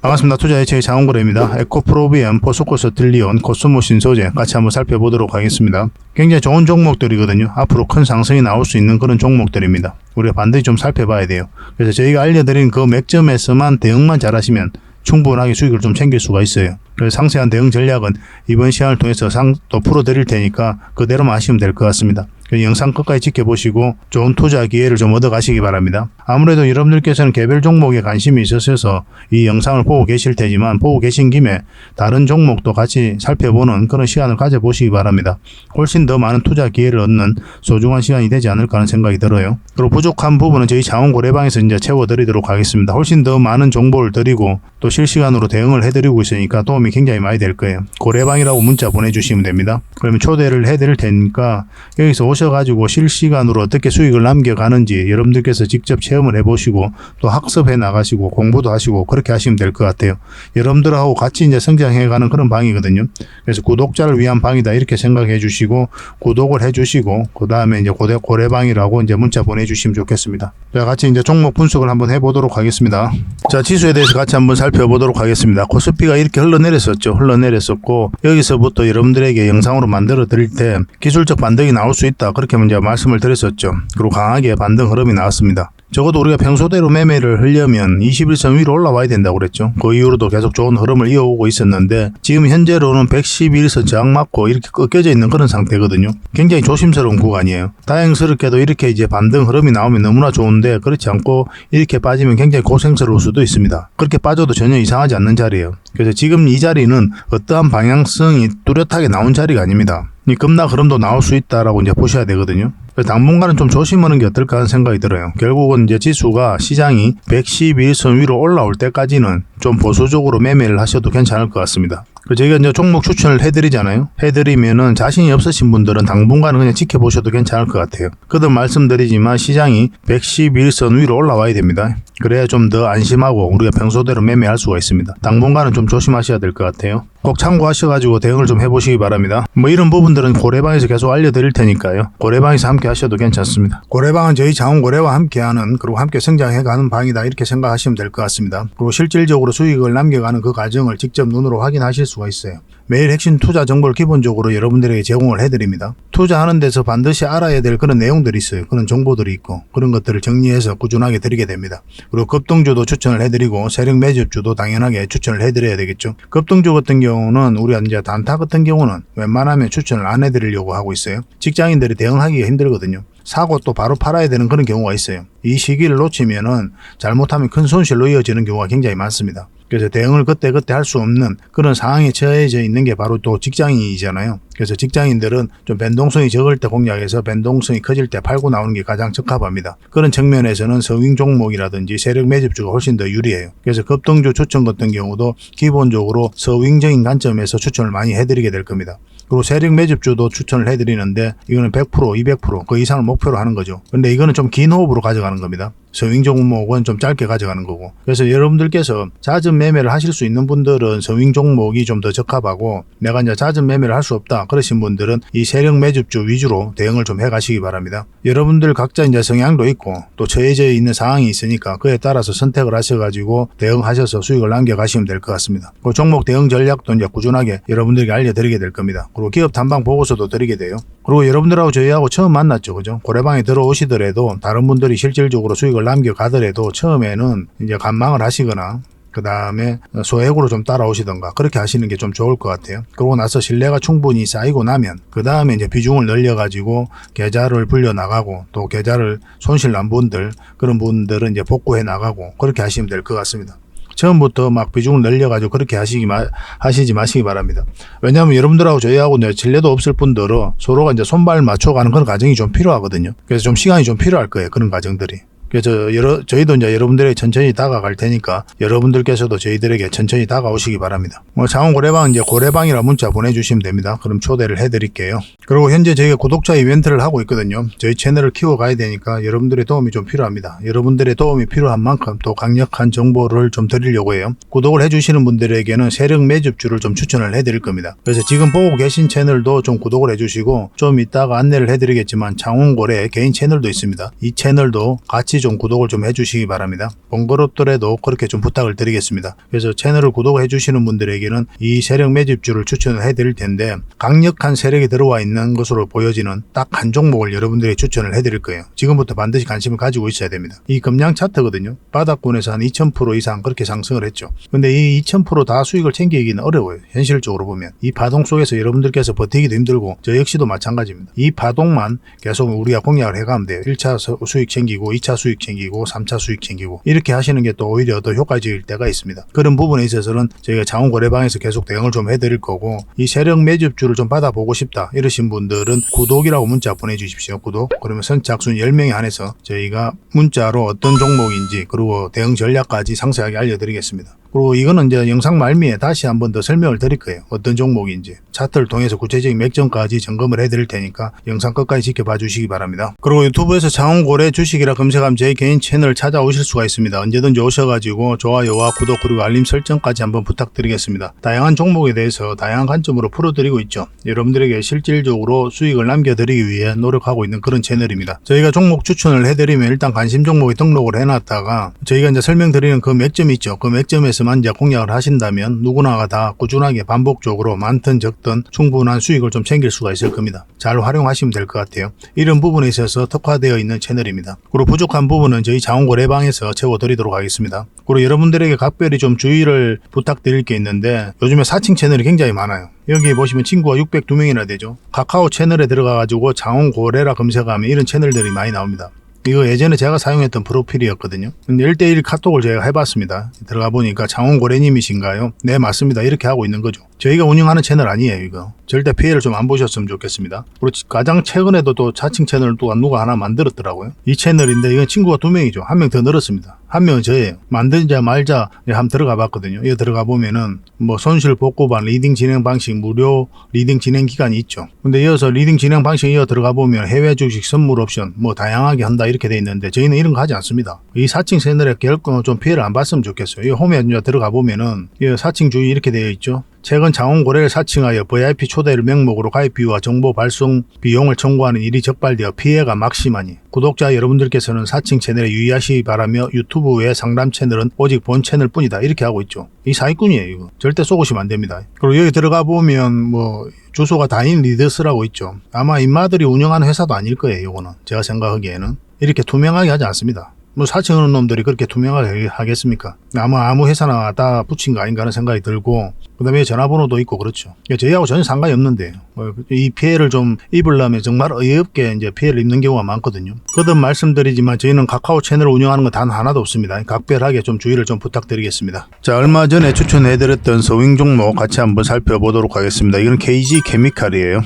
반갑습니다. 투자의 제 장원거래입니다. 에코프로비엠, 포스코스 딜리온, 코스모 신 소재 같이 한번 살펴보도록 하겠습니다. 굉장히 좋은 종목들이거든요. 앞으로 큰 상승이 나올 수 있는 그런 종목들입니다. 우리가 반드시 좀 살펴봐야 돼요. 그래서 저희가 알려드린 그 맥점에서만 대응만 잘하시면 충분하게 수익을 좀 챙길 수가 있어요. 그래서 상세한 대응 전략은 이번 시간을 통해서 상, 또 풀어드릴 테니까 그대로만 하시면 될 것 같습니다. 그 영상 끝까지 지켜보시고 좋은 투자 기회를 좀 얻어가시기 바랍니다. 아무래도 여러분들께서는 개별 종목에 관심이 있으셔서 이 영상을 보고 계실 테지만 보고 계신 김에 다른 종목도 같이 살펴보는 그런 시간을 가져보시기 바랍니다. 훨씬 더 많은 투자 기회를 얻는 소중한 시간이 되지 않을까 하는 생각이 들어요. 그리고 부족한 부분은 저희 자원고래방에서 이제 채워드리도록 하겠습니다. 훨씬 더 많은 정보를 드리고 또 실시간으로 대응을 해드리고 있으니까 도움이 굉장히 많이 될 거예요. 고래방이라고 문자 보내주시면 됩니다. 그러면 초대를 해드릴 테니까 여기서 오셔가지고 실시간으로 어떻게 수익을 남겨가는지 여러분들께서 직접 체험을 해보시고 또 학습해 나가시고 공부도 하시고 그렇게 하시면 될 것 같아요. 여러분들하고 같이 이제 성장해가는 그런 방이거든요. 그래서 구독자를 위한 방이다 이렇게 생각해 주시고 구독을 해 주시고 그 다음에 이제 고대 고래방이라고 이제 문자 보내주시면 좋겠습니다. 자 같이 이제 종목 분석을 한번 해보도록 하겠습니다. 자 지수에 대해서 같이 한번 살펴보도록 하겠습니다. 코스피가 이렇게 흘러내렸었죠. 흘러내렸었고 여기서부터 여러분들에게 영상으로 만들어 드릴 때 기술적 반등이 나올 수 있다 그렇게 먼저 말씀을 드렸었죠. 그리고 강하게 반등 흐름이 나왔습니다. 적어도 우리가 평소대로 매매를 하려면 21선 위로 올라와야 된다고 그랬죠. 그 이후로도 계속 좋은 흐름을 이어오고 있었는데 지금 현재로는 111선 저항 맞고 이렇게 꺾여져 있는 그런 상태거든요. 굉장히 조심스러운 구간이에요. 다행스럽게도 이렇게 이제 반등 흐름이 나오면 너무나 좋은데 그렇지 않고 이렇게 빠지면 굉장히 고생스러울 수도 있습니다. 그렇게 빠져도 전혀 이상하지 않는 자리예요. 그래서 지금 이 자리는 어떠한 방향성이 뚜렷하게 나온 자리가 아닙니다. 이 급락 흐름도 나올 수 있다라고 이제 보셔야 되거든요. 당분간은 좀 조심하는 게 어떨까 하는 생각이 들어요. 결국은 이제 지수가 시장이 111선 위로 올라올 때까지는 좀 보수적으로 매매를 하셔도 괜찮을 것 같습니다. 그리고 저희가 이제 종목 추천을 해드리잖아요. 해드리면은 자신이 없으신 분들은 당분간은 그냥 지켜보셔도 괜찮을 것 같아요. 그도 말씀드리지만 시장이 111선 위로 올라와야 됩니다. 그래야 좀 더 안심하고 우리가 평소대로 매매할 수가 있습니다. 당분간은 좀 조심하셔야 될 것 같아요. 꼭 참고하셔가지고 대응을 좀 해보시기 바랍니다. 뭐 이런 부분들은 고래방에서 계속 알려드릴 테니까요. 고래방에서 함께 하셔도 괜찮습니다. 고래방은 저희 자원고래와 함께하는 그리고 함께 성장해가는 방이다 이렇게 생각하시면 될 것 같습니다. 그리고 실질적으로 수익을 남겨가는 그 과정을 직접 눈으로 확인하실 수가 있어요. 매일 핵심 투자 정보를 기본적으로 여러분들에게 제공을 해드립니다. 투자하는 데서 반드시 알아야 될 그런 내용들이 있어요. 그런 정보들이 있고 그런 것들을 정리해서 꾸준하게 드리게 됩니다. 그리고 급등주도 추천을 해드리고 세력 매집주도 당연하게 추천을 해드려야 되겠죠. 급등주 같은 경우는 우리가 이제 단타 같은 경우는 웬만하면 추천을 안 해드리려고 하고 있어요. 직장인들이 대응하기가 힘들거든요. 사고 또 바로 팔아야 되는 그런 경우가 있어요. 이 시기를 놓치면은 잘못하면 큰 손실로 이어지는 경우가 굉장히 많습니다. 그래서 대응을 그때 그때 할 수 없는 그런 상황에 처해져 있는 게 바로 또 직장인이잖아요. 그래서 직장인들은 좀 변동성이 적을 때 공략해서 변동성이 커질 때 팔고 나오는 게 가장 적합합니다. 그런 측면에서는 서윙 종목이라든지 세력 매집주가 훨씬 더 유리해요. 그래서 급등주 추천 같은 경우도 기본적으로 서윙적인 관점에서 추천을 많이 해드리게 될 겁니다. 그리고 세력 매집주도 추천을 해드리는데 이거는 100% 200%그 이상을 목표로 하는 거죠. 근데 이거는 좀 긴 호흡으로 가져가는 겁니다. 서윙 종목은 좀 짧게 가져가는 거고. 그래서 여러분들께서 잦은 매매를 하실 수 있는 분들은 서윙 종목이 좀 더 적합하고 내가 이제 잦은 매매를 할 수 없다 그러신 분들은 이 세력 매집주 위주로 대응을 좀 해가시기 바랍니다. 여러분들 각자 이제 성향도 있고 또 처해져 있는 상황이 있으니까 그에 따라서 선택을 하셔가지고 대응하셔서 수익을 남겨가시면 될 것 같습니다. 그 종목 대응 전략도 이제 꾸준하게 여러분들에게 알려드리게 될 겁니다. 그리고 기업 단방 보고서도 드리게 돼요. 그리고 여러분들하고 저희하고 처음 만났죠, 그죠? 고래방에 들어오시더라도 다른 분들이 실질적으로 수익을 남겨가더라도 처음에는 이제 간망을 하시거나 그 다음에 소액으로 좀 따라오시던가 그렇게 하시는 게 좀 좋을 것 같아요. 그러고 나서 신뢰가 충분히 쌓이고 나면 그 다음에 이제 비중을 늘려가지고 계좌를 불려 나가고 또 계좌를 손실 난 분들 그런 분들은 이제 복구해 나가고 그렇게 하시면 될 것 같습니다. 처음부터 막 비중을 늘려가지고 그렇게 하시기 마, 하시지 마시기 바랍니다. 왜냐하면 여러분들하고 저희하고 이제 신뢰도 없을 뿐더러 서로가 이제 손발 맞춰가는 그런 과정이 좀 필요하거든요. 그래서 좀 시간이 좀 필요할 거예요. 그런 과정들이. 그래서 여러, 저희도 이제 여러분들에게 천천히 다가갈 테니까 여러분들께서도 저희들에게 천천히 다가오시기 바랍니다. 뭐 장원 고래방은 이제 고래방이라 문자 보내주시면 됩니다. 그럼 초대를 해드릴게요. 그리고 현재 저희가 구독자 이벤트를 하고 있거든요. 저희 채널을 키워가야 되니까 여러분들의 도움이 좀 필요합니다. 여러분들의 도움이 필요한 만큼 또 강력한 정보를 좀 드리려고 해요. 구독을 해주시는 분들에게는 세력 매집주를 좀 추천을 해드릴 겁니다. 그래서 지금 보고 계신 채널도 좀 구독을 해주시고 좀 이따가 안내를 해드리겠지만 장원고래 개인 채널도 있습니다. 이 채널도 같이 좀 구독을 좀 해주시기 바랍니다. 번거롭더라도 그렇게 좀 부탁을 드리겠습니다. 그래서 채널을 구독해 주시는 분들에게는 이 세력 매집주를 추천을 해드릴 텐데 강력한 세력이 들어와 있는 것으로 보여지는 딱 한 종목을 여러분들이 추천을 해드릴 거예요. 지금부터 반드시 관심을 가지고 있어야 됩니다. 이 금량 차트거든요. 바닥권에서 한 2000% 이상 그렇게 상승을 했죠. 근데 이 2000%다 수익을 챙기기는 어려워요. 현실적으로 보면. 이 파동 속에서 여러분들께서 버티기도 힘들고 저 역시도 마찬가지입니다. 이 파동만 계속 우리가 공략을 해가면 돼요. 1차 수- 수익 챙기고 2차 수익 챙기고 3차 수익 챙기고 이렇게 하시는 게 또 오히려 더 효과적일 때가 있습니다. 그런 부분에 있어서는 저희가 자원거래방에서 계속 대응을 좀 해드릴 거고 이 세력 매집주를 좀 받아보고 싶다 이러신 분들은 구독이라고 문자 보내주십시오. 구독. 그러면 선착순 10명에 한해서 저희가 문자로 어떤 종목인지 그리고 대응 전략까지 상세하게 알려드리겠습니다. 그리고 이거는 이제 영상 말미에 다시 한 번 더 설명을 드릴 거예요. 어떤 종목인지. 차트를 통해서 구체적인 맥점까지 점검을 해드릴 테니까 영상 끝까지 지켜봐 주시기 바랍니다. 그리고 유튜브에서 장원고래 주식이라 검색하면 제 개인 채널 찾아오실 수가 있습니다. 언제든지 오셔가지고 좋아요와 구독 그리고 알림 설정까지 한번 부탁드리겠습니다. 다양한 종목에 대해서 다양한 관점으로 풀어드리고 있죠. 여러분들에게 실질적으로 수익을 남겨드리기 위해 노력하고 있는 그런 채널입니다. 저희가 종목 추천을 해드리면 일단 관심 종목에 등록을 해놨다가 저희가 이제 설명드리는 그 맥점이 있죠. 그 맥점에서 만 이제 공략을 하신다면 누구나가 다 꾸준하게 반복적으로 많든 적든 충분한 수익을 좀 챙길 수가 있을 겁니다. 잘 활용하시면 될 것 같아요. 이런 부분에 있어서 특화되어 있는 채널입니다. 그리고 부족한 부분은 저희 자원고래방에서 채워드리도록 하겠습니다. 그리고 여러분들에게 각별히 좀 주의를 부탁드릴 게 있는데 요즘에 사칭 채널이 굉장히 많아요. 여기 보시면 친구가 602명이나 되죠. 카카오 채널에 들어가가지고 장원고래라 검색하면 이런 채널들이 많이 나옵니다. 이거 예전에 제가 사용했던 프로필이었거든요. 근데 1대1 카톡을 제가 해봤습니다. 들어가 보니까 장원 고래님이신가요? 네, 맞습니다. 이렇게 하고 있는 거죠. 저희가 운영하는 채널 아니에요, 이거. 절대 피해를 좀 안 보셨으면 좋겠습니다. 그리고 가장 최근에도 또 자칭 채널을 또 누가 하나 만들었더라고요. 이 채널인데 이건 친구가 두 명이죠. 한 명 더 늘었습니다. 한 명은 저예요. 만들자 말자 한번 들어가 봤거든요. 여기 들어가 보면은 뭐 손실 복구반 리딩 진행 방식 무료 리딩 진행 기간이 있죠. 근데 이어서 리딩 진행 방식 이어 들어가 보면 해외 주식 선물 옵션 뭐 다양하게 한다 이렇게 돼 있는데 저희는 이런 거 하지 않습니다. 이 사칭 채널에 결코 좀 피해를 안 봤으면 좋겠어요. 이 홈에 들어가 보면은 이 사칭 주의 이렇게 되어 있죠. 최근 장원고래를 사칭하여 VIP 초대를 명목으로 가입 비와 정보 발송 비용을 청구하는 일이 적발되어 피해가 막심하니 구독자 여러분들께서는 사칭 채널에 유의하시기 바라며 유튜브 외 상담 채널은 오직 본 채널 뿐이다 이렇게 하고 있죠. 이 사기꾼이에요 이거. 절대 쏘고시면 안 됩니다. 그리고 여기 들어가 보면 뭐 주소가 다인 리더스라고 있죠. 아마 인마들이 운영하는 회사도 아닐 거예요 이거는. 제가 생각하기에는. 이렇게 투명하게 하지 않습니다. 뭐 사칭하는 놈들이 그렇게 투명하게 하겠습니까? 아마 아무 회사나 다 붙인 거 아닌가 하는 생각이 들고 그다음에 전화번호도 있고 그렇죠. 그러니까 저희하고 전혀 상관이 없는데 뭐이 피해를 좀 입으려면 정말 어이없게 이제 피해를 입는 경우가 많거든요. 거듭 말씀드리지만 저희는 카카오 채널을 운영하는 건 단 하나도 없습니다. 각별하게 좀 주의를 좀 부탁드리겠습니다. 자 얼마 전에 추천해드렸던 서윙 종목 같이 한번 살펴보도록 하겠습니다. 이건 KG 케미칼이에요.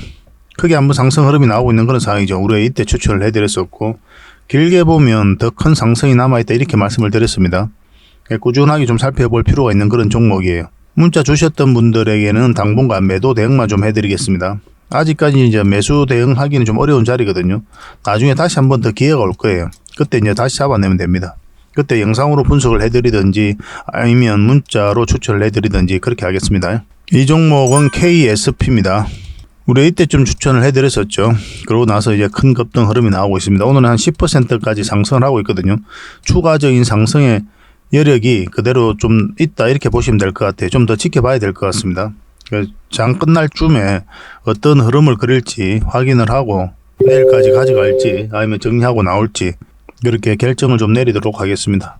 크게 한번 상승 흐름이 나오고 있는 그런 상황이죠. 우리가 이때 추천을 해드렸었고 길게 보면 더 큰 상승이 남아있다 이렇게 말씀을 드렸습니다. 꾸준하게 좀 살펴볼 필요가 있는 그런 종목이에요. 문자 주셨던 분들에게는 당분간 매도 대응만 좀 해드리겠습니다. 아직까지 이제 매수 대응하기는 좀 어려운 자리거든요. 나중에 다시 한번 더 기회가 올 거예요. 그때 이제 다시 잡아내면 됩니다. 그때 영상으로 분석을 해드리든지 아니면 문자로 추천을 해드리든지 그렇게 하겠습니다. 이 종목은 KSP입니다. 우리 이때쯤 추천을 해드렸었죠. 그러고 나서 이제 큰 급등 흐름이 나오고 있습니다. 오늘은 한 10%까지 상승을 하고 있거든요. 추가적인 상승의 여력이 그대로 좀 있다 이렇게 보시면 될 것 같아요. 좀 더 지켜봐야 될 것 같습니다. 그장 끝날 쯤에 어떤 흐름을 그릴지 확인을 하고 내일까지 가져갈지 아니면 정리하고 나올지 그렇게 결정을 좀 내리도록 하겠습니다.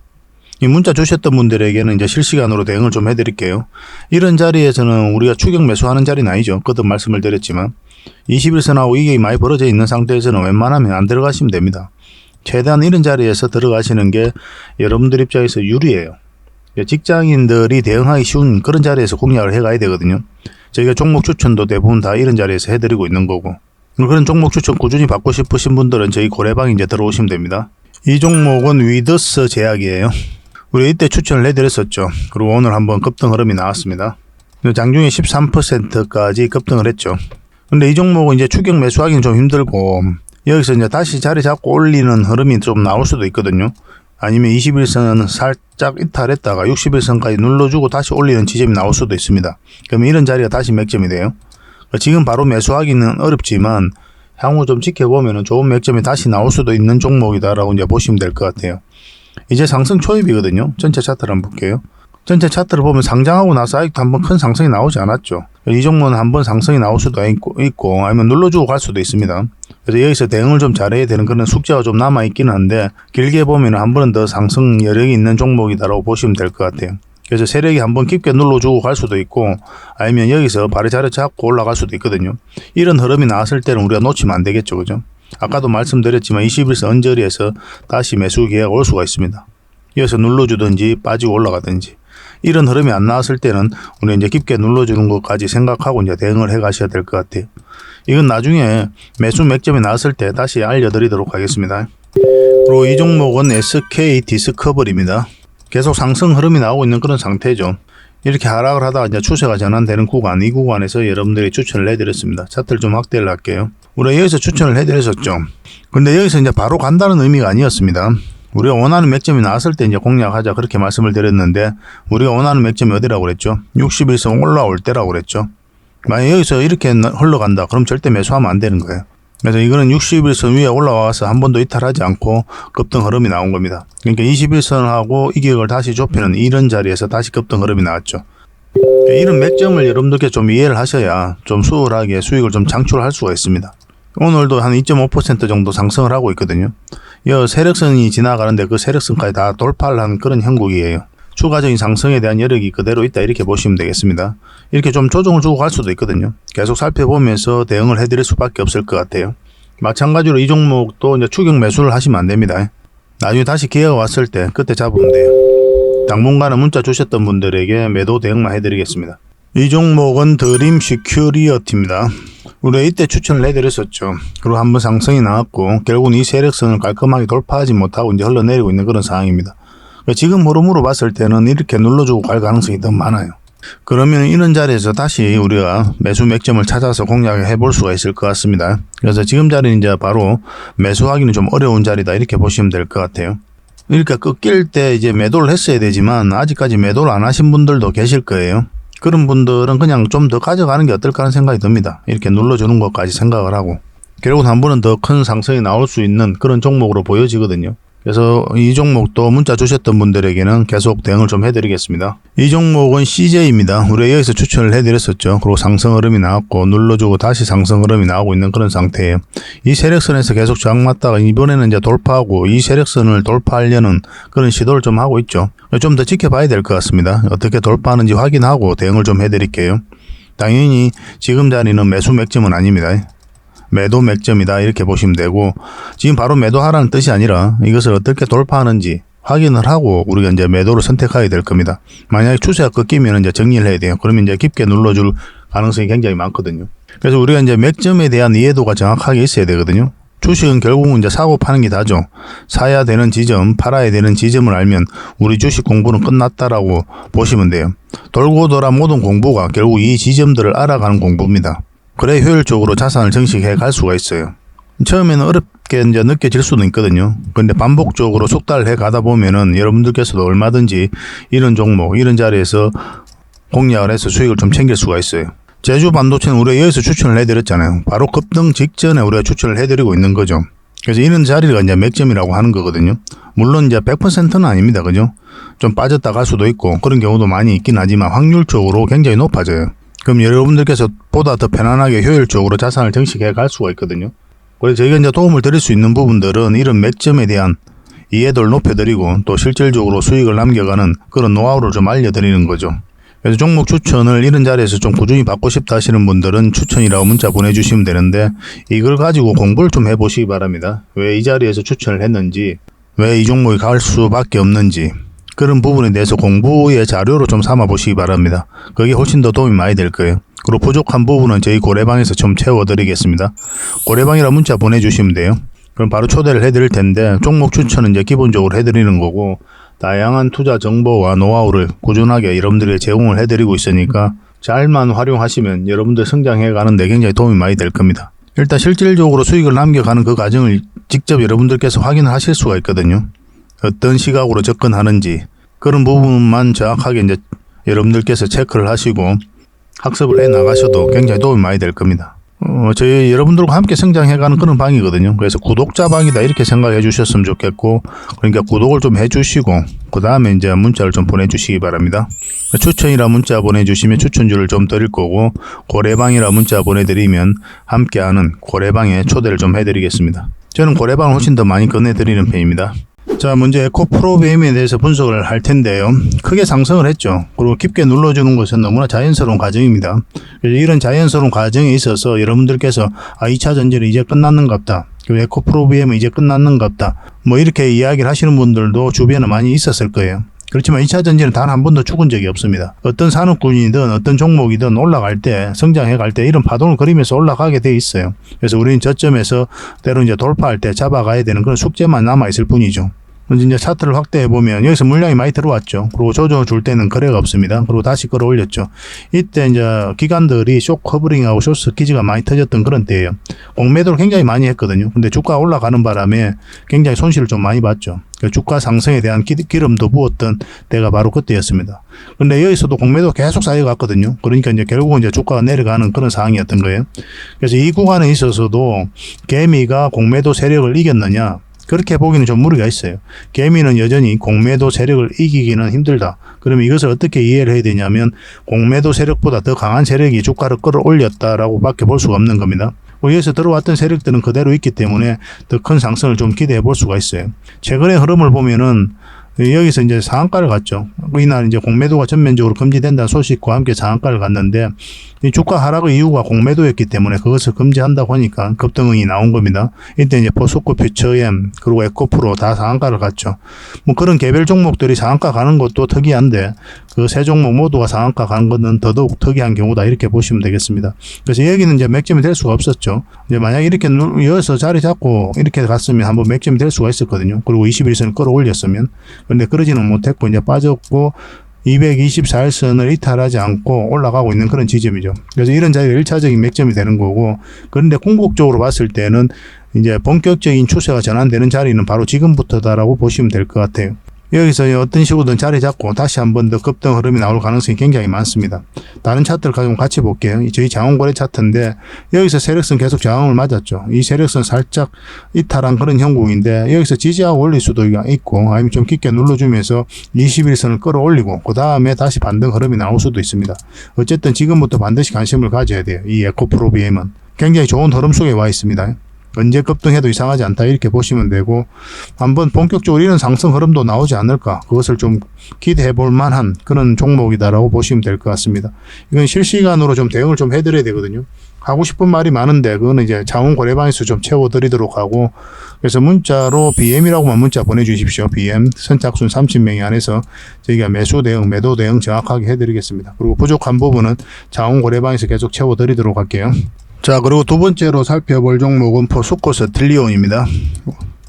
이 문자 주셨던 분들에게는 이제 실시간으로 대응을 좀 해드릴게요. 이런 자리에서는 우리가 추격 매수하는 자리는 아니죠. 거듭 말씀을 드렸지만 21선 하고 이게 많이 벌어져 있는 상태에서는 웬만하면 안 들어가시면 됩니다. 최대한 이런 자리에서 들어가시는 게 여러분들 입장에서 유리해요. 직장인들이 대응하기 쉬운 그런 자리에서 공략을 해가야 되거든요. 저희가 종목 추천도 대부분 다 이런 자리에서 해드리고 있는 거고 그런 종목 추천 꾸준히 받고 싶으신 분들은 저희 고래방 이제 들어오시면 됩니다. 이 종목은 위더스 제약이에요. 우리 이때 추천을 해드렸었죠. 그리고 오늘 한번 급등 흐름이 나왔습니다. 장중에 13%까지 급등을 했죠. 근데 이 종목은 이제 추격 매수하기는 좀 힘들고 여기서 이제 다시 자리 잡고 올리는 흐름이 좀 나올 수도 있거든요. 아니면 21선은 살짝 이탈했다가 61선까지 눌러주고 다시 올리는 지점이 나올 수도 있습니다. 그러면 이런 자리가 다시 맥점이 돼요. 지금 바로 매수하기는 어렵지만 향후 좀 지켜보면 좋은 맥점이 다시 나올 수도 있는 종목이다라고 이제 보시면 될 것 같아요. 이제 상승 초입이거든요. 전체 차트를 한번 볼게요. 전체 차트를 보면 상장하고 나서 아직도 한번 큰 상승이 나오지 않았죠. 이 종목은 한번 상승이 나올 수도 있고, 있고 아니면 눌러주고 갈 수도 있습니다. 그래서 여기서 대응을 좀 잘해야 되는 그런 숙제가 좀 남아 있기는 한데 길게 보면 한 번은 더 상승 여력이 있는 종목이다라고 보시면 될 것 같아요. 그래서 세력이 한번 깊게 눌러주고 갈 수도 있고 아니면 여기서 발을 자리 잡고 올라갈 수도 있거든요. 이런 흐름이 나왔을 때는 우리가 놓치면 안 되겠죠. 그죠? 아까도 말씀드렸지만 21선 언저리에서 다시 매수 기회가 올 수가 있습니다. 여기서 눌러주든지 빠지고 올라가든지 이런 흐름이 안 나왔을 때는 우리 이제 깊게 눌러주는 것까지 생각하고 이제 대응을 해 가셔야 될 것 같아요. 이건 나중에 매수 맥점이 나왔을 때 다시 알려드리도록 하겠습니다. 그리고 이 종목은 SK 디스커버리입니다. 계속 상승 흐름이 나오고 있는 그런 상태죠. 이렇게 하락을 하다가 이제 추세가 전환되는 구간, 이 구간에서 여러분들이 추천을 해드렸습니다. 차트를 좀 확대를 할게요. 우리가 여기서 추천을 해드렸었죠. 근데 여기서 이제 바로 간다는 의미가 아니었습니다. 우리가 원하는 맥점이 나왔을 때 이제 공략하자 그렇게 말씀을 드렸는데 우리가 원하는 맥점이 어디라고 그랬죠? 61선 올라올 때라고 그랬죠. 만약 여기서 이렇게 흘러간다 그럼 절대 매수하면 안 되는 거예요. 그래서 이거는 61선 위에 올라와서 한 번도 이탈하지 않고 급등 흐름이 나온 겁니다. 그러니까 21선하고 이격을 다시 좁히는 이런 자리에서 다시 급등 흐름이 나왔죠. 이런 맥점을 여러분들께 좀 이해를 하셔야 좀 수월하게 수익을 좀 창출할 수가 있습니다. 오늘도 한 2.5% 정도 상승을 하고 있거든요. 이 세력선이 지나가는데 그 세력선까지 다 돌파를 한 그런 형국이에요. 추가적인 상승에 대한 여력이 그대로 있다 이렇게 보시면 되겠습니다. 이렇게 좀 조정을 주고 갈 수도 있거든요. 계속 살펴보면서 대응을 해드릴 수밖에 없을 것 같아요. 마찬가지로 이 종목도 이제 추격 매수를 하시면 안 됩니다. 나중에 다시 기회가 왔을 때 그때 잡으면 돼요. 당분간은 문자 주셨던 분들에게 매도 대응만 해드리겠습니다. 이 종목은 드림 시큐리어티입니다. 우리가 이때 추천을 해드렸었죠. 그리고 한번 상승이 나왔고 결국은 이 세력선을 깔끔하게 돌파하지 못하고 이제 흘러내리고 있는 그런 상황입니다. 그러니까 지금 흐름으로 봤을 때는 이렇게 눌러주고 갈 가능성이 더 많아요. 그러면 이런 자리에서 다시 우리가 매수 맥점을 찾아서 공략을 해볼 수가 있을 것 같습니다. 그래서 지금 자리는 이제 바로 매수하기는 좀 어려운 자리다 이렇게 보시면 될 것 같아요. 이렇게 꺾일 때 이제 매도를 했어야 되지만 아직까지 매도를 안 하신 분들도 계실 거예요. 그런 분들은 그냥 좀 더 가져가는 게 어떨까 하는 생각이 듭니다. 이렇게 눌러주는 것까지 생각을 하고. 결국은 한 번은 더 큰 상승이 나올 수 있는 그런 종목으로 보여지거든요. 그래서 이 종목도 문자 주셨던 분들에게는 계속 대응을 좀 해드리겠습니다. 이 종목은 CJ입니다. 우리가 여기서 추천을 해드렸었죠. 그리고 상승 흐름이 나왔고 눌러주고 다시 상승 흐름이 나오고 있는 그런 상태예요. 이 세력선에서 계속 저항 맞다가 이번에는 이제 돌파하고 이 세력선을 돌파하려는 그런 시도를 좀 하고 있죠. 좀 더 지켜봐야 될 것 같습니다. 어떻게 돌파하는지 확인하고 대응을 좀 해드릴게요. 당연히 지금 자리는 매수 맥점은 아닙니다. 매도 맥점이다 이렇게 보시면 되고 지금 바로 매도하라는 뜻이 아니라 이것을 어떻게 돌파하는지 확인을 하고 우리가 이제 매도를 선택하게 될 겁니다. 만약에 추세가 꺾이면 이제 정리를 해야 돼요. 그러면 이제 깊게 눌러줄 가능성이 굉장히 많거든요. 그래서 우리가 이제 맥점에 대한 이해도가 정확하게 있어야 되거든요. 주식은 결국은 이제 사고 파는 게 다죠. 사야 되는 지점, 팔아야 되는 지점을 알면 우리 주식 공부는 끝났다라고 보시면 돼요. 돌고 돌아 모든 공부가 결국 이 지점들을 알아가는 공부입니다. 그래 효율적으로 자산을 정식해 갈 수가 있어요. 처음에는 어렵게 이제 느껴질 수는 있거든요. 근데 반복적으로 숙달을 해 가다 보면은 여러분들께서도 얼마든지 이런 종목, 이런 자리에서 공략을 해서 수익을 좀 챙길 수가 있어요. 제주 반도체는 우리가 여기서 추천을 해드렸잖아요. 바로 급등 직전에 우리가 추천을 해드리고 있는 거죠. 그래서 이런 자리가 이제 맥점이라고 하는 거거든요. 물론 이제 100%는 아닙니다. 그죠? 좀 빠졌다 갈 수도 있고 그런 경우도 많이 있긴 하지만 확률적으로 굉장히 높아져요. 그럼 여러분들께서 보다 더 편안하게 효율적으로 자산을 정식해 갈 수가 있거든요. 그래서 저희가 이제 도움을 드릴 수 있는 부분들은 이런 맥점에 대한 이해도를 높여드리고 또 실질적으로 수익을 남겨가는 그런 노하우를 좀 알려드리는 거죠. 그래서 종목 추천을 이런 자리에서 좀 꾸준히 받고 싶다 하시는 분들은 추천이라고 문자 보내주시면 되는데 이걸 가지고 공부를 좀 해보시기 바랍니다. 왜 이 자리에서 추천을 했는지, 왜 이 종목이 갈 수밖에 없는지, 그런 부분에 대해서 공부의 자료로 좀 삼아 보시기 바랍니다. 그게 훨씬 더 도움이 많이 될 거예요. 그리고 부족한 부분은 저희 고래방에서 좀 채워드리겠습니다. 고래방이라 문자 보내주시면 돼요. 그럼 바로 초대를 해드릴 텐데 종목 추천은 이제 기본적으로 해드리는 거고 다양한 투자 정보와 노하우를 꾸준하게 여러분들에게 제공을 해드리고 있으니까 잘만 활용하시면 여러분들 성장해 가는데 굉장히 도움이 많이 될 겁니다. 일단 실질적으로 수익을 남겨가는 그 과정을 직접 여러분들께서 확인을 하실 수가 있거든요. 어떤 시각으로 접근하는지 그런 부분만 정확하게 이제 여러분들께서 체크를 하시고 학습을 해 나가셔도 굉장히 도움이 많이 될 겁니다. 어, 저희 여러분들과 함께 성장해가는 그런 방이거든요. 그래서 구독자 방이다 이렇게 생각해 주셨으면 좋겠고, 그러니까 구독을 좀 해주시고, 그 다음에 이제 문자를 좀 보내주시기 바랍니다. 추천이라 문자 보내주시면 추천주를 좀 드릴 거고, 고래방이라 문자 보내드리면 함께하는 고래방에 초대를 좀 해드리겠습니다. 저는 고래방을 훨씬 더 많이 권해드리는 편입니다. 자, 먼저 에코 프로비엠에 대해서 분석을 할 텐데요. 크게 상승을 했죠. 그리고 깊게 눌러주는 것은 너무나 자연스러운 과정입니다. 이런 자연스러운 과정에 있어서 여러분들께서 아, 2차 전지는 이제 끝났는갑다. 그 에코 프로비엠은 이제 끝났는갑다. 뭐 이렇게 이야기를 하시는 분들도 주변에 많이 있었을 거예요. 그렇지만 2차 전지는 단 한 번도 죽은 적이 없습니다. 어떤 산업군이든 어떤 종목이든 올라갈 때, 성장해 갈 때 이런 파동을 그리면서 올라가게 돼 있어요. 그래서 우리는 저점에서 때로 이제 돌파할 때 잡아가야 되는 그런 숙제만 남아 있을 뿐이죠. 이제 차트를 확대해 보면 여기서 물량이 많이 들어왔죠. 그리고 조정 줄 때는 거래가 없습니다. 그리고 다시 끌어올렸죠. 이때 이제 기관들이 쇼 커버링하고 쇼스 기지가 많이 터졌던 그런 때예요. 공매도를 굉장히 많이 했거든요. 근데 주가 올라가는 바람에 굉장히 손실을 좀 많이 봤죠. 그 주가 상승에 대한 기, 기름도 부었던 때가 바로 그때였습니다. 근데 여기서도 공매도 계속 쌓여갔거든요. 그러니까 이제 결국은 이제 주가가 내려가는 그런 상황이었던 거예요. 그래서 이 구간에 있어서도 개미가 공매도 세력을 이겼느냐? 그렇게 보기는 좀 무리가 있어요. 개미는 여전히 공매도 세력을 이기기는 힘들다. 그러면 이것을 어떻게 이해를 해야 되냐면 공매도 세력보다 더 강한 세력이 주가를 끌어올렸다라고 밖에 볼 수가 없는 겁니다. 여기서 들어왔던 세력들은 그대로 있기 때문에 더 큰 상승을 좀 기대해 볼 수가 있어요. 최근의 흐름을 보면은 여기서 이제 상한가를 갔죠. 이날 이제 공매도가 전면적으로 금지된다는 소식과 함께 상한가를 갔는데 이 주가 하락의 이유가 공매도였기 때문에 그것을 금지한다고 하니까 급등이 나온 겁니다. 이때 이제 포스코 퓨처엠 그리고 에코프로 다 상한가를 갔죠. 뭐 그런 개별 종목들이 상한가 가는 것도 특이한데 그 세 종목 모두가 상한가 가는 것은 더더욱 특이한 경우다 이렇게 보시면 되겠습니다. 그래서 여기는 이제 맥점이 될 수가 없었죠. 이제 만약 이렇게 누- 이어서 자리 잡고 이렇게 갔으면 한번 맥점이 될 수가 있었거든요. 그리고 21선을 끌어올렸으면 근데 그러지는 못했고 이제 빠졌고 224일선을 이탈하지 않고 올라가고 있는 그런 지점이죠. 그래서 이런 자리가 1차적인 맥점이 되는 거고 그런데 궁극적으로 봤을 때는 이제 본격적인 추세가 전환되는 자리는 바로 지금부터다라고 보시면 될 것 같아요. 여기서 어떤 식으로든 자리 잡고 다시 한 번 더 급등 흐름이 나올 가능성이 굉장히 많습니다. 다른 차트를 가지고 같이 볼게요. 이 저희 장원거래 차트인데 여기서 세력선 계속 저항을 맞았죠. 이 세력선 살짝 이탈한 그런 형국인데 여기서 지지하고 올릴 수도 있고 아니면 좀 깊게 눌러주면서 21선을 끌어올리고 그 다음에 다시 반등 흐름이 나올 수도 있습니다. 어쨌든 지금부터 반드시 관심을 가져야 돼요. 이 에코프로 비엠은 굉장히 좋은 흐름 속에 와 있습니다. 언제 급등해도 이상하지 않다 이렇게 보시면 되고 한번 본격적으로 이런 상승 흐름도 나오지 않을까 그것을 좀 기대해 볼 만한 그런 종목이다라고 보시면 될 것 같습니다. 이건 실시간으로 좀 대응을 좀 해드려야 되거든요. 하고 싶은 말이 많은데 그거는 이제 자원 거래방에서 좀 채워드리도록 하고 그래서 문자로 BM이라고만 문자 보내주십시오. BM 선착순 30명이 안에서 저희가 매수 대응, 매도 대응 정확하게 해드리겠습니다. 그리고 부족한 부분은 자원 거래방에서 계속 채워드리도록 할게요. 자 그리고 두 번째로 살펴볼 종목은 포스코스 틀리온입니다.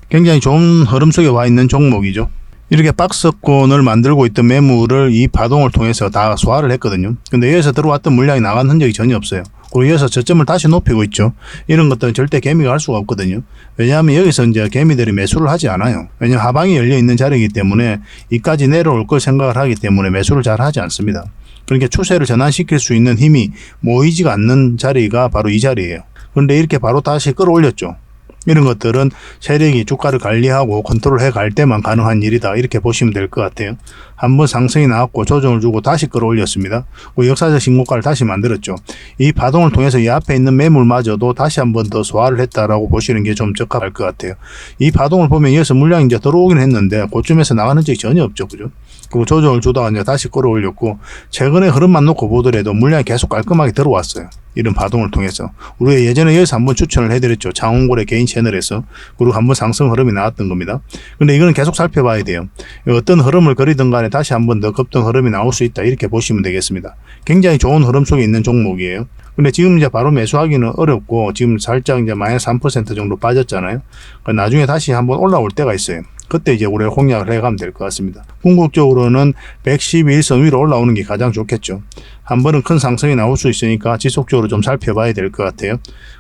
굉장히 좋은 흐름 속에 와 있는 종목이죠. 이렇게 박스권을 만들고 있던 매물을 이 파동을 통해서 다 소화를 했거든요. 근데 여기서 들어왔던 물량이 나간 흔적이 전혀 없어요. 그리고 여기서 저점을 다시 높이고 있죠. 이런 것들은 절대 개미가 할 수가 없거든요. 왜냐하면 여기서 이제 개미들이 매수를 하지 않아요. 왜냐하면 하방이 열려 있는 자리이기 때문에 이까지 내려올 걸 생각을 하기 때문에 매수를 잘 하지 않습니다. 그러니까 추세를 전환시킬 수 있는 힘이 모이지가 않는 자리가 바로 이 자리예요. 그런데 이렇게 바로 다시 끌어올렸죠. 이런 것들은 세력이 주가를 관리하고 컨트롤해 갈 때만 가능한 일이다. 이렇게 보시면 될 것 같아요. 한번 상승이 나왔고 조정을 주고 다시 끌어올렸습니다. 그 역사적 신고가를 다시 만들었죠. 이 파동을 통해서 이 앞에 있는 매물마저도 다시 한번 더 소화를 했다라고 보시는 게 좀 적합할 것 같아요. 이 파동을 보면 여기서 물량이 이제 들어오긴 했는데 그쯤에서 나가는 적이 전혀 없죠. 그죠? 그리고 조정을 주다가 이제 다시 끌어올렸고 최근에 흐름만 놓고 보더라도 물량이 계속 깔끔하게 들어왔어요. 이런 파동을 통해서 우리가 예전에 여기서 한번 추천을 해드렸죠. 장원골의 개인 채널에서 그리고 한번 상승 흐름이 나왔던 겁니다. 근데 이거는 계속 살펴봐야 돼요. 어떤 흐름을 그리든 간에 다시 한 번 더 급등 흐름이 나올 수 있다 이렇게 보시면 되겠습니다. 굉장히 좋은 흐름 속에 있는 종목이에요. 근데 지금 이제 바로 매수하기는 어렵고 지금 살짝 이제 마이너스 3% 정도 빠졌잖아요. 그러니까 나중에 다시 한번 올라올 때가 있어요. 그때 이제 우리가 공략을 해가면 될 것 같습니다. 궁극적으로는 111선 위로 올라오는 게 가장 좋겠죠. 한 번은 큰 상승이 나올 수 있으니까 지속적으로 좀 살펴봐야 될 것 같아요.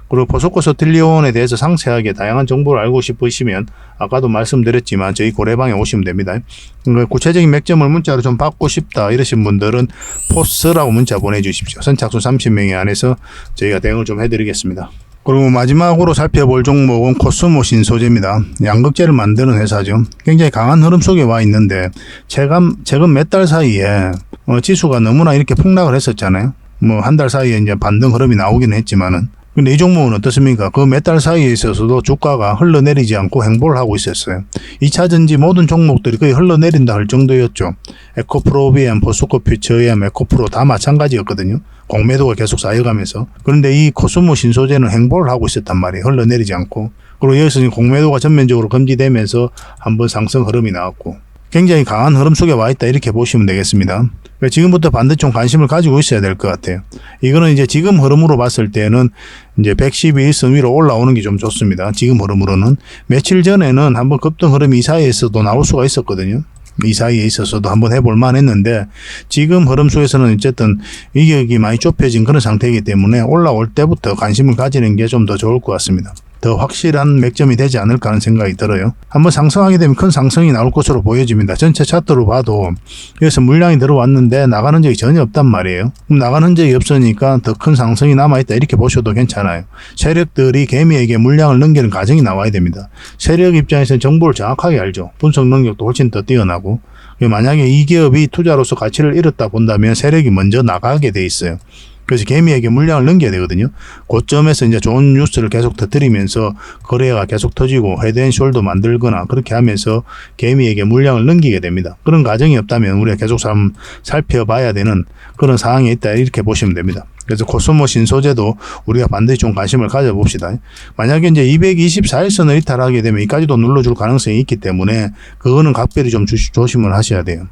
그리고 포스코 스틸리온에 대해서 상세하게 다양한 정보를 알고 싶으시면 아까도 말씀드렸지만 저희 고래방에 오시면 됩니다. 그 구체적인 맥점을 문자로 좀 받고 싶다 이러신 분들은 포스라고 문자 보내주십시오. 선착순 30명이 안에서 저희가 대응을 좀 해드리겠습니다. 그리고 마지막으로 살펴볼 종목은 코스모 신소재입니다. 양극재를 만드는 회사죠. 굉장히 강한 흐름 속에 와 있는데 최근 최근 몇 달 사이에 어, 지수가 너무나 이렇게 폭락을 했었잖아요. 뭐 한 달 사이에 이제 반등 흐름이 나오기는 했지만은 근데 이 종목은 어떻습니까? 그 몇 달 사이에 있어서도 주가가 흘러내리지 않고 행보를 하고 있었어요. 2차 전지 모든 종목들이 거의 흘러내린다 할 정도였죠. 에코프로비엠, 보스코 퓨처엠, 에코프로 다 마찬가지였거든요. 공매도가 계속 쌓여가면서. 그런데 이 코스모 신소재는 행보를 하고 있었단 말이에요. 흘러내리지 않고. 그리고 여기서 공매도가 전면적으로 금지되면서 한번 상승 흐름이 나왔고. 굉장히 강한 흐름 속에 와 있다 이렇게 보시면 되겠습니다. 지금부터 반드시 좀 관심을 가지고 있어야 될 것 같아요. 이거는 이제 지금 흐름으로 봤을 때는 이제 112일선 위로 올라오는 게 좀 좋습니다. 지금 흐름으로는 며칠 전에는 한번 급등 흐름이 이 사이에서도 나올 수가 있었거든요. 이 사이에 있어서도 한번 해볼 만 했는데 지금 흐름 속에서는 어쨌든 이격이 많이 좁혀진 그런 상태이기 때문에 올라올 때부터 관심을 가지는 게 좀 더 좋을 것 같습니다. 더 확실한 맥점이 되지 않을까 하는 생각이 들어요. 한번 상승하게 되면 큰 상승이 나올 것으로 보여집니다. 전체 차트로 봐도 여기서 물량이 들어왔는데 나가는 적이 전혀 없단 말이에요. 그럼 나가는 적이 없으니까 더 큰 상승이 남아있다 이렇게 보셔도 괜찮아요. 세력들이 개미에게 물량을 넘기는 과정이 나와야 됩니다. 세력 입장에서는 정보를 정확하게 알죠. 분석 능력도 훨씬 더 뛰어나고 만약에 이 기업이 투자로서 가치를 잃었다 본다면 세력이 먼저 나가게 돼 있어요. 그래서 개미에게 물량을 넘겨야 되거든요. 고점에서 이제 좋은 뉴스를 계속 터뜨리면서 거래가 계속 터지고 헤드앤숄더 만들거나 그렇게 하면서 개미에게 물량을 넘기게 됩니다. 그런 과정이 없다면 우리가 계속 참 살펴봐야 되는 그런 상황에 있다 이렇게 보시면 됩니다. 그래서 코스모 신소재도 우리가 반드시 좀 관심을 가져봅시다. 만약에 이제 224일선을 이탈하게 되면 이까지도 눌러줄 가능성이 있기 때문에 그거는 각별히 좀 주- 조심을 하셔야 돼요.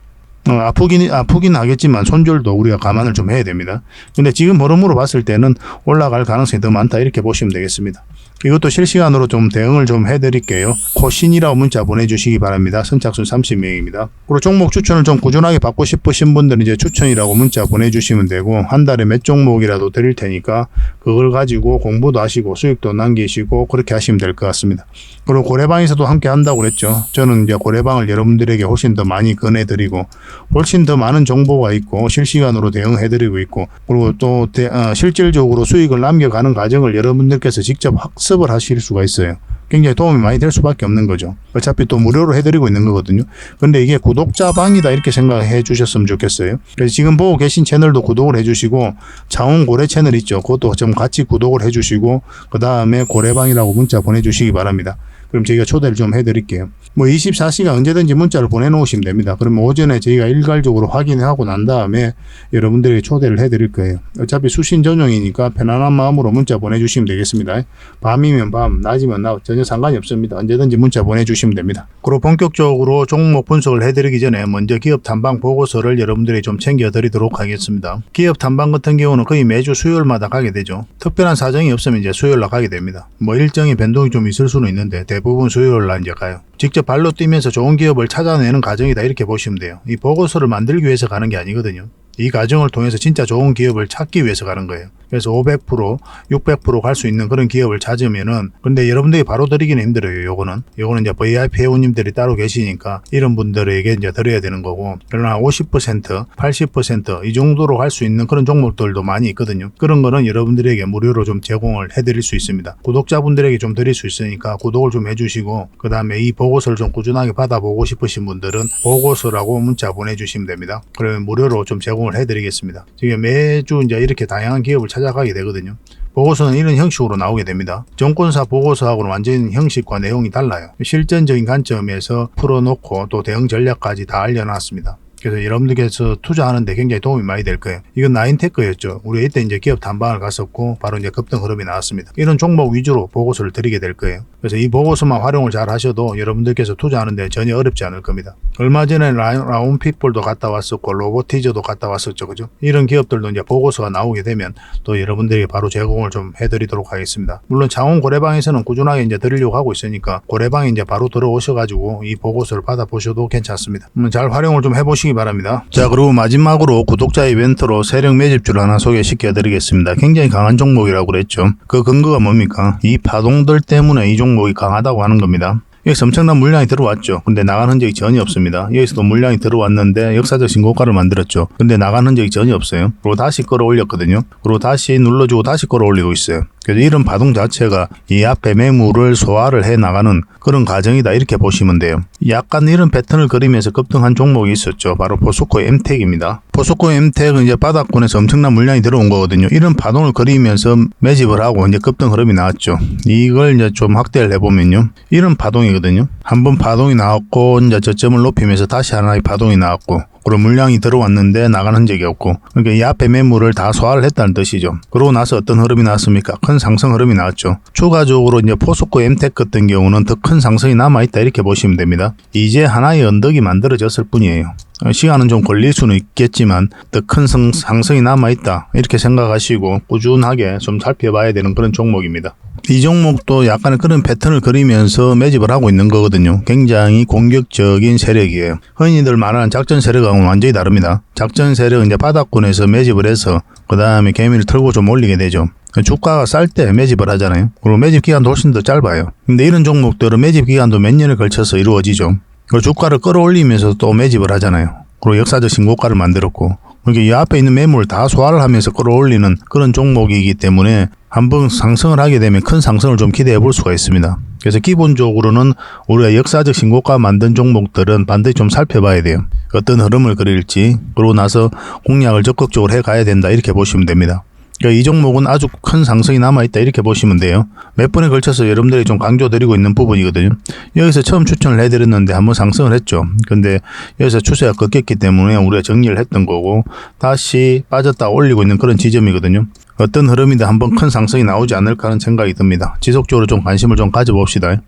어, 아프긴, 아프긴 하겠지만 손절도 우리가 감안을 좀 해야 됩니다. 근데 지금 흐름으로 봤을 때는 올라갈 가능성이 더 많다 이렇게 보시면 되겠습니다. 이것도 실시간으로 좀 대응을 좀 해드릴게요. 코신이라고 문자 보내주시기 바랍니다. 선착순 30명입니다. 그리고 종목 추천을 좀 꾸준하게 받고 싶으신 분들은 이제 추천이라고 문자 보내주시면 되고 한 달에 몇 종목이라도 드릴 테니까 그걸 가지고 공부도 하시고 수익도 남기시고 그렇게 하시면 될 것 같습니다. 그리고 고래방에서도 함께 한다고 그랬죠. 저는 이제 고래방을 여러분들에게 훨씬 더 많이 권해드리고 훨씬 더 많은 정보가 있고 실시간으로 대응해드리고 있고 그리고 또 대- 어, 실질적으로 수익을 남겨가는 과정을 여러분들께서 직접 학습을 하실 수가 있어요. 굉장히 도움이 많이 될 수밖에 없는 거죠. 어차피 또 무료로 해드리고 있는 거거든요. 근데 이게 구독자 방이다 이렇게 생각해 주셨으면 좋겠어요. 그래서 지금 보고 계신 채널도 구독을 해주시고 차원 고래 채널 있죠. 그것도 좀 같이 구독을 해주시고 그 다음에 고래방이라고 문자 보내주시기 바랍니다. 그럼 저희가 초대를 좀 해드릴게요. 뭐 24시간 언제든지 문자를 보내놓으시면 됩니다. 그러면 오전에 저희가 일괄적으로 확인하고 난 다음에 여러분들에게 초대를 해드릴 거예요. 어차피 수신 전용이니까 편안한 마음으로 문자 보내주시면 되겠습니다. 밤이면 밤, 낮이면 낮 전혀 상관이 없습니다. 언제든지 문자 보내주시면 됩니다. 그리고 본격적으로 종목 분석을 해드리기 전에 먼저 기업 탐방 보고서를 여러분들이 좀 챙겨드리도록 하겠습니다. 기업 탐방 같은 경우는 거의 매주 수요일마다 가게 되죠. 특별한 사정이 없으면 이제 수요일날 가게 됩니다. 뭐 일정이 변동이 좀 있을 수는 있는데 대부분 수요일날 이제 가요. 직접 발로 뛰면서 좋은 기업을 찾아내는 과정이다 이렇게 보시면 돼요. 이 보고서를 만들기 위해서 가는 게 아니거든요. 이 과정을 통해서 진짜 좋은 기업을 찾기 위해서 가는 거예요. 그래서 500%, 600%갈 수 있는 그런 기업을 찾으면은 근데 여러분들이 바로 드리기는 힘들어요. 요거는 요거는 이제 VIP 회원님들이 따로 계시니까 이런 분들에게 이제 드려야 되는 거고 그러나 50%, 80%이 정도로 갈수 있는 그런 종목들도 많이 있거든요. 그런 거는 여러분들에게 무료로 좀 제공을 해드릴 수 있습니다. 구독자분들에게 좀 드릴 수 있으니까 구독을 좀 해주시고 그 다음에 이 보고서를 좀 꾸준하게 받아보고 싶으신 분들은 보고서라고 문자 보내주시면 됩니다. 그러면 무료로 좀 제공 을 해드리겠습니다. 지금 매주 이제 이렇게 다양한 기업을 찾아가게 되거든요. 보고서는 이런 형식으로 나오게 됩니다. 정권사 보고서하고는 완전 형식과 내용이 달라요. 실전적인 관점에서 풀어놓고 또 대응 전략까지 다 알려놨습니다. 그래서 여러분들께서 투자하는데 굉장히 도움이 많이 될 거예요. 이건 나인테크였죠. 우리 이때 이제 기업 탐방을 갔었고 바로 이제 급등 흐름이 나왔습니다. 이런 종목 위주로 보고서를 드리게 될 거예요. 그래서 이 보고서만 활용을 잘 하셔도 여러분들께서 투자하는데 전혀 어렵지 않을 겁니다. 얼마 전에 라, 라운피플도 갔다 왔었고 로보티저도 갔다 왔었죠. 그죠? 이런 기업들도 이제 보고서가 나오게 되면 또 여러분들에게 바로 제공을 좀 해드리도록 하겠습니다. 물론 창원 고래방에서는 꾸준하게 이제 드리려고 하고 있으니까 고래방에 이제 바로 들어오셔가지고 이 보고서를 받아보셔도 괜찮습니다. 음, 잘 활용을 좀 해보시기 바랍니다. 자 그리고 마지막으로 구독자 이벤트로 세력 매집주를 하나 소개시켜 드리겠습니다. 굉장히 강한 종목이라고 그랬죠. 그 근거가 뭡니까? 이 파동들 때문에 이 종목이 강하다고 하는 겁니다. 여기서 엄청난 물량이 들어왔죠. 근데 나간 흔적이 전혀 없습니다. 여기서도 물량이 들어왔는데 역사적 신고가를 만들었죠. 근데 나간 흔적이 전혀 없어요. 그리고 다시 끌어올렸거든요. 그리고 다시 눌러주고 다시 끌어올리고 있어요. 그래서 이런 파동 자체가 이 앞에 매물을 소화를 해 나가는 그런 과정이다 이렇게 보시면 돼요. 약간 이런 패턴을 그리면서 급등한 종목이 있었죠. 바로 포스코 엠텍입니다. 포스코 엠텍은 이제 바닥권에서 엄청난 물량이 들어온 거거든요. 이런 파동을 그리면서 매집을 하고 이제 급등 흐름이 나왔죠. 이걸 이제 좀 확대를 해보면요. 이런 파동이거든요. 한 번 파동이 나왔고 이제 저점을 높이면서 다시 하나의 파동이 나왔고 그리고 물량이 들어왔는데 나가는 흔적이 없고 그러니까 이 앞에 매물을 다 소화를 했다는 뜻이죠. 그러고 나서 어떤 흐름이 나왔습니까? 큰 상승 흐름이 나왔죠. 추가적으로 이제 포스코 엠텍 같은 경우는 더 큰 상승이 남아있다 이렇게 보시면 됩니다. 이제 하나의 언덕이 만들어졌을 뿐이에요. 어, 시간은 좀 걸릴 수는 있겠지만 더 큰 상승이 남아있다 이렇게 생각하시고 꾸준하게 좀 살펴봐야 되는 그런 종목입니다. 이 종목도 약간의 그런 패턴을 그리면서 매집을 하고 있는 거거든요. 굉장히 공격적인 세력이에요. 흔히들 말하는 작전 세력하고는 완전히 다릅니다. 작전 세력은 이제 바닥권에서 매집을 해서 그 다음에 개미를 털고 좀 올리게 되죠. 주가가 쌀 때 매집을 하잖아요. 그리고 매집 기간도 훨씬 더 짧아요. 근데 이런 종목들은 매집 기간도 몇 년을 걸쳐서 이루어지죠. 그리고 주가를 끌어올리면서 또 매집을 하잖아요. 그리고 역사적 신고가를 만들었고 그러니까 이 앞에 있는 매물 다 소화를 하면서 끌어올리는 그런 종목이기 때문에 한번 상승을 하게 되면 큰 상승을 좀 기대해 볼 수가 있습니다. 그래서 기본적으로는 우리가 역사적 신고가 만든 종목들은 반드시 좀 살펴봐야 돼요. 어떤 흐름을 그릴지 그러고 나서 공략을 적극적으로 해 가야 된다 이렇게 보시면 됩니다. 그러니까 이 종목은 아주 큰 상승이 남아있다 이렇게 보시면 돼요. 몇 번에 걸쳐서 여러분들이 좀 강조드리고 있는 부분이거든요. 여기서 처음 추천을 해드렸는데 한번 상승을 했죠. 근데 여기서 추세가 꺾였기 때문에 우리가 정리를 했던 거고 다시 빠졌다 올리고 있는 그런 지점이거든요. 어떤 흐름이든 한번 큰 상승이 나오지 않을까 하는 생각이 듭니다. 지속적으로 좀 관심을 좀 가져봅시다.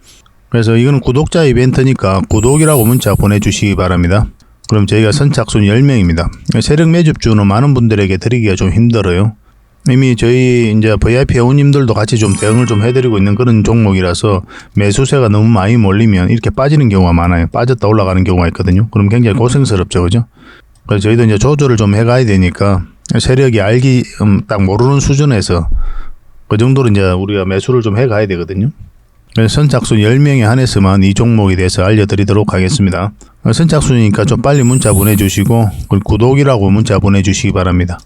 그래서 이거는 구독자 이벤트니까 구독이라고 문자 보내주시기 바랍니다. 그럼 저희가 선착순 10명입니다. 세력 매집주는 많은 분들에게 드리기가 좀 힘들어요. 이미 저희 이제 VIP 회원님들도 같이 좀 대응을 좀 해드리고 있는 그런 종목이라서 매수세가 너무 많이 몰리면 이렇게 빠지는 경우가 많아요. 빠졌다 올라가는 경우가 있거든요. 그럼 굉장히 고생스럽죠, 그죠? 그래서 저희도 이제 조절을 좀 해가야 되니까 세력이 알기 음, 딱 모르는 수준에서 그 정도로 이제 우리가 매수를 좀 해가야 되거든요. 선착순 10명에 한해서만 이 종목에 대해서 알려드리도록 하겠습니다. 선착순이니까 좀 빨리 문자 보내주시고 구독이라고 문자 보내주시기 바랍니다.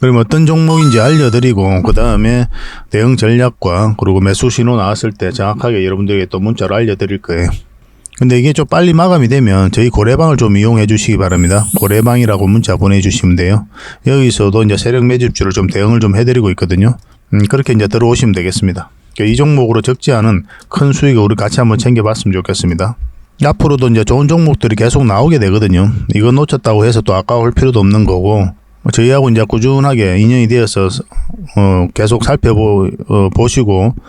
그럼 어떤 종목인지 알려드리고 그 다음에 대응 전략과 그리고 매수 신호 나왔을 때 정확하게 여러분들에게 또 문자로 알려드릴 거예요. 근데 이게 좀 빨리 마감이 되면 저희 고래방을 좀 이용해 주시기 바랍니다. 고래방이라고 문자 보내주시면 돼요. 여기서도 이제 세력 매집주를 좀 대응을 좀 해드리고 있거든요. 음, 그렇게 이제 들어오시면 되겠습니다. 그러니까 이 종목으로 적지 않은 큰 수익을 우리 같이 한번 챙겨봤으면 좋겠습니다. 앞으로도 이제 좋은 종목들이 계속 나오게 되거든요. 이거 놓쳤다고 해서 또 아까울 필요도 없는 거고 뭐 저희하고 이제 꾸준하게 인연이 되어서 어, 계속 살펴보 어,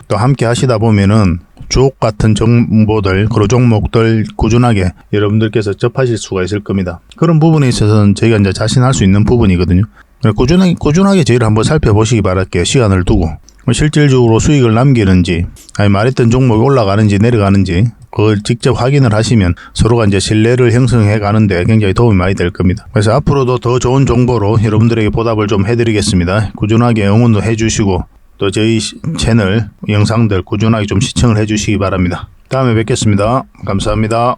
또 함께 하시다 보면은 주옥 같은 정보들 그리고 종목들 꾸준하게 여러분들께서 접하실 수가 있을 겁니다. 그런 부분에 있어서는 저희가 이제 자신할 수 있는 부분이거든요. 꾸준하게 꾸준하게 저희를 한번 살펴보시기 바랄게요. 시간을 두고 뭐 실질적으로 수익을 남기는지 아니 말했던 종목이 올라가는지 내려가는지 그걸 직접 확인을 하시면 서로가 이제 신뢰를 형성해 가는데 굉장히 도움이 많이 될 겁니다. 그래서 앞으로도 더 좋은 정보로 여러분들에게 보답을 좀 해드리겠습니다. 꾸준하게 응원도 해주시고 또 저희 채널 영상들 꾸준하게 좀 시청을 해주시기 바랍니다. 다음에 뵙겠습니다. 감사합니다.